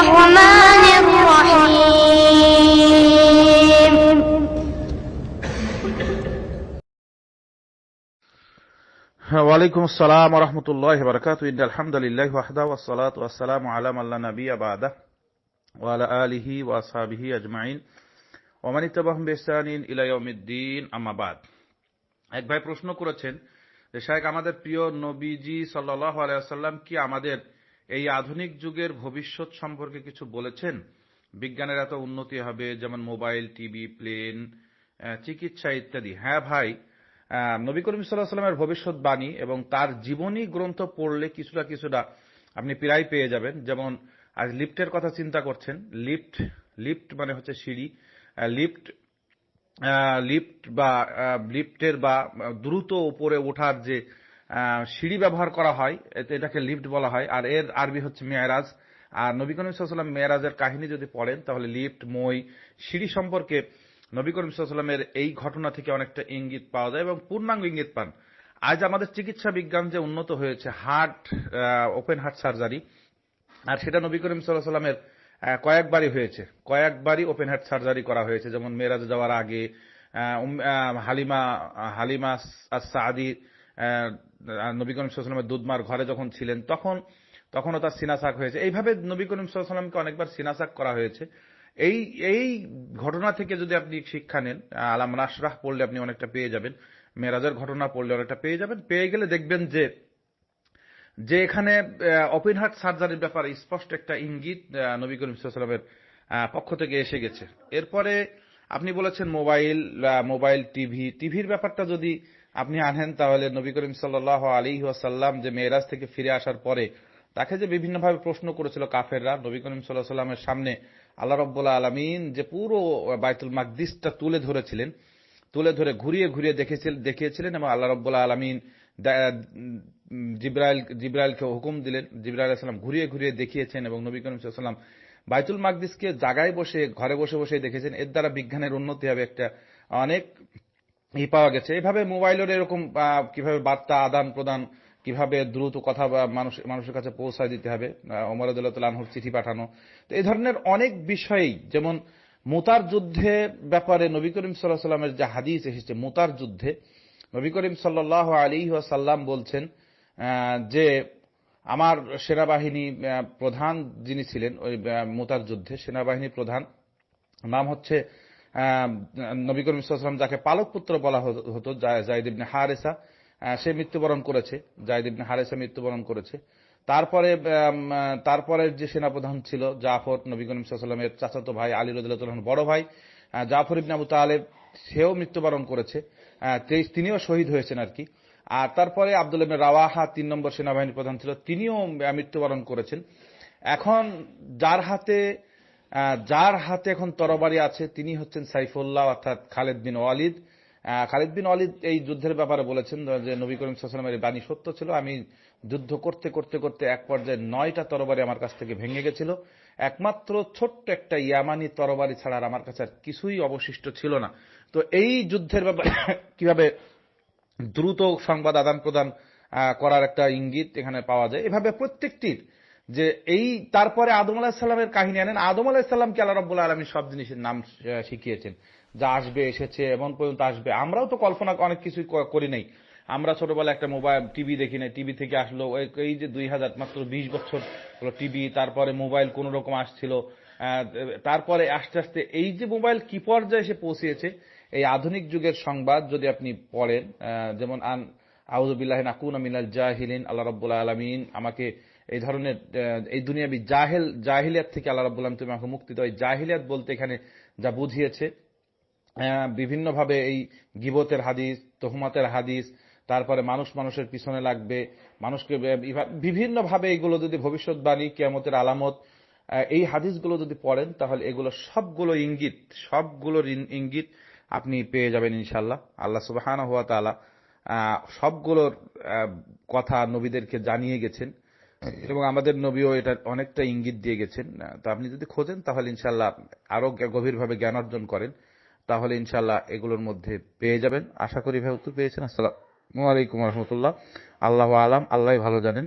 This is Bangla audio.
الرحمن الرحيم وعليكم السلام ورحمة الله وبركاته إن الحمد لله وحده والصلاة والسلام على من لا نبي بعده وعلى آله وأصحابه أجمعين ওমান ইত্তাবাহম বেসানিন ইলাইয়মিদ্দিন আমাবাদ এক ভাই প্রশ্ন করেছেন যে শাহেক আমাদের প্রিয় নবীজি সাল্লাহ আলাইসাল্লাম কি আমাদের এই আধুনিক যুগের ভবিষ্যৎ সম্পর্কে কিছু বলেছেন। বিজ্ঞানের এত উন্নতি হবে, যেমন মোবাইল, টিভি, প্লেন চিকিৎসা ইত্যাদি। হ্যাঁ ভাই নবী করিম সাল্লামের ভবিষ্যৎবাণী এবং তার জীবনী গ্রন্থ পড়লে কিছুটা কিছুটা আপনি প্রায় পেয়ে যাবেন। যেমন, আজ লিফটের কথা চিন্তা করছেন। লিফট লিফট মানে হচ্ছে সিঁড়ি। লিফট লিফট বা লিফটের বা দ্রুত উপরে ওঠার যে সিঁড়ি ব্যবহার করা হয় এটাকে লিফট বলা হয়, আর এর আরবি হচ্ছে মেয়ারাজ। আর নবী করিম সাল্লাম মেয়ারাজের কাহিনী যদি পড়েন, তাহলে লিফট, মই, সিঁড়ি সম্পর্কে নবী করিম সাল্লামের এই ঘটনা থেকে অনেকটা ইঙ্গিত পাওয়া যায় এবং পূর্ণাঙ্গ ইঙ্গিত পান। আজ আমাদের চিকিৎসা বিজ্ঞান যে উন্নত হয়েছে, হার্ট ওপেন হার্ট সার্জারি, আর সেটা নবী করিম সাল্লাহ সাল্লামের কয়েকবারই হয়েছে। কয়েকবারই ওপেন হার্ট সার্জারি করা হয়েছে, যেমন মেরাজ যাওয়ার আগে হালিমা হালিমা সাদি নবী করিম সাল্লামের দুধমার ঘরে যখন ছিলেন, তখন, তখনও তার সিনাসাক হয়েছে। এইভাবে নবী করিম সাল্লামকে অনেকবার সিনাসাক করা হয়েছে। এই এই ঘটনা থেকে যদি আপনি শিক্ষা নেন আলাম নাসরাহ পড়লে আপনি অনেকটা পেয়ে যাবেন। মেরাজের ঘটনা পড়লে অনেকটা পেয়ে যাবেন। পেয়ে গেলে দেখবেন যে যে এখানে ওপেন হার্ট সার্জারির ব্যাপারে স্পষ্ট একটা ইঙ্গিত নবী করিম সাল্লামের পক্ষ থেকে এসে গেছে। এরপরে আপনি বলেছেন মোবাইল মোবাইল টিভি। টিভির ব্যাপারটা যদি আপনি আনেন তাহলে নবী করিম সাল্লাহ আলী ওয়াসাল্লাম যে মেয়েরাজ থেকে ফিরে আসার পরে তাকে যে বিভিন্নভাবে প্রশ্ন করেছিল কাফেররা, নবী করিম সাল্লাহ সাল্লামের সামনে আল্লাহ রব্বুল্লাহ আলমিন যে পুরো বাইতুল মাকদিসটা তুলে ধরেছিলেন, তুলে ধরে ঘুরিয়ে ঘুরিয়ে দেখেছিল, দেখিয়েছিলেন এবং আল্লাহ রব্বুল্লাহ আলমিন জিব্রাইল, জিব্রাইলকে হুকুম দিলেন, জিব্রাইল সাল্লাম ঘুরিয়ে ঘুরিয়ে দেখিয়েছেন এবং নবী করিম সাল্লাম বাইতুল মাকদিসকে জায়গায় বসে, ঘরে বসে বসে দেখেছেন। এর দ্বারা বিজ্ঞানের উন্নতি হবে একটা অনেক ই পাওয়া গেছে। এভাবে মোবাইলের এরকম কীভাবে বার্তা আদান প্রদান, কীভাবে দ্রুত কথা মানুষ, মানুষের কাছে পৌঁছায় দিতে হবে অমরদুল্লাহর চিঠি পাঠানো। তো এই ধরনের অনেক বিষয়েই, যেমন মোতার যুদ্ধে ব্যাপারে নবী করিম সাল্লাহ সাল্লামের যে হাদিস এসেছে, মোতার যুদ্ধে, নবী করিম সাল্লাহ আলী সাল্লাম বলছেন যে আমার সেনাবাহিনী প্রধান যিনি ছিলেন, ওই মোতার যুদ্ধে সেনাবাহিনী প্রধান, নাম হচ্ছে নবী করিম সাল্লাম যাকে পালক পুত্র বলা হতো- হতো, জা- জাইদ ইবনে হারেসা সে মৃত্যুবরণ করেছে। জাইদ ইবনে হারেসা মৃত্যুবরণ করেছে। তারপরে তারপরে যে সেনাপ্রধান ছিল, জাফর, নবী করিম সাল্লামের চাচাতো ভাই আলী রদুল্লাহ বড় ভাই জাফর ইবনে আবু তালেব, সেও মৃত্যুবরণ করেছে। তিনিও শহীদ হয়েছেন আর কি। আর তারপরে আব্দুল রাওয়াহা, তিন নম্বর সেনাবাহিনী প্রধান ছিল, তিনিও মৃত্যুবরণ করেছেন। এখন যার হাতে যার হাতে এখন তরবারি আছে, তিনি হচ্ছেন সাইফুল্লাহ, অর্থাৎ খালেদ বিন ওয়ালিদ। খালিদ বিন ওয়ালিদ এই যুদ্ধের ব্যাপারে বলেছেন যে, নবী করিম সাল্লামের এই বাণী সত্য ছিল। আমি যুদ্ধ করতে করতে করতে এক পর্যায়ে নয়টা তরবারি আমার কাছ থেকে ভেঙে গেছিল। একমাত্র ছোট্ট একটা ইয়ামানি তরবারি ছাড়া আর আমার কাছে আর কিছুই অবশিষ্ট ছিল না। তো এই যুদ্ধের ব্যাপারে কীভাবে দ্রুত সংবাদ আদান প্রদান করার একটা ইঙ্গিত এখানে পাওয়া যায়? এভাবে প্রত্যেকটির যে এই তারপরে আদম আলাহিসাল্লামের কাহিনী আনেন। আদম আলাহিসাল্লামকে আল্লাহ রব্বুল্লাহ আলমী সব জিনিসের নাম শিখিয়েছেন। যা আসবে, এসেছে, এমন পর্যন্ত আসবে। আমরাও তো কল্পনা অনেক কিছুই করি নাই। আমরা ছোটবেলা একটা মোবাইল, টিভি দেখি নাই। টিভি থেকে আসলো এই- যে দুই হাজার, মাত্র বিশ বছর টিভি, তারপরে মোবাইল কোন রকম আসছিল। তারপরে আস্তে আস্তে এই যে মোবাইল কি পর্যায়ে এসে পৌঁছিয়েছে এই আধুনিক যুগের সংবাদ যদি আপনি পড়েন যেমন আন আউজুবিল্লাহ নাকুন মিনাল জাহিলিন, আল্লাহ রব্বুল আলমিন আমাকে এই ধরনের এই দুনিয়াবি জাহেল, জাহিলিয়াত থেকে আল্লাহ রব্বুল আলম তুমি আমাকে মুক্তি দাও এই জাহিলিয়াত বলতে এখানে যা বুঝিয়েছে বিভিন্নভাবে এই গিবতের হাদিস, তহমাতের হাদিস, তারপরে মানুষ মানুষের পিছনে লাগবে, মানুষকে বিভিন্নভাবে এগুলো যদি ভবিষ্যৎবাণী, কেয়ামতের আলামত এই হাদিসগুলো যদি পড়েন, তাহলে এগুলো সবগুলো ইঙ্গিত সবগুলোর ইঙ্গিত আপনি পেয়ে যাবেন ইনশাল্লাহ আল্লাহ সুবাহান হুয়া তালা সবগুলোর কথা নবীদেরকে জানিয়ে গেছেন। এবং আমাদের নবীও এটা অনেকটা ইঙ্গিত দিয়ে গেছেন। তা আপনি যদি খোঁজেন, তাহলে ইনশাল্লাহ আরও গভীরভাবে জ্ঞান অর্জন করেন, তাহলে ইনশাল্লাহ এগুলোর মধ্যে পেয়ে যাবেন। আশা করি ভাই উত্তর পেয়েছেন। আসসালাম আলাইকুম রহমতুল্লাহ। আল্লাহ আলাম আল্লাহ ভালো জানেন।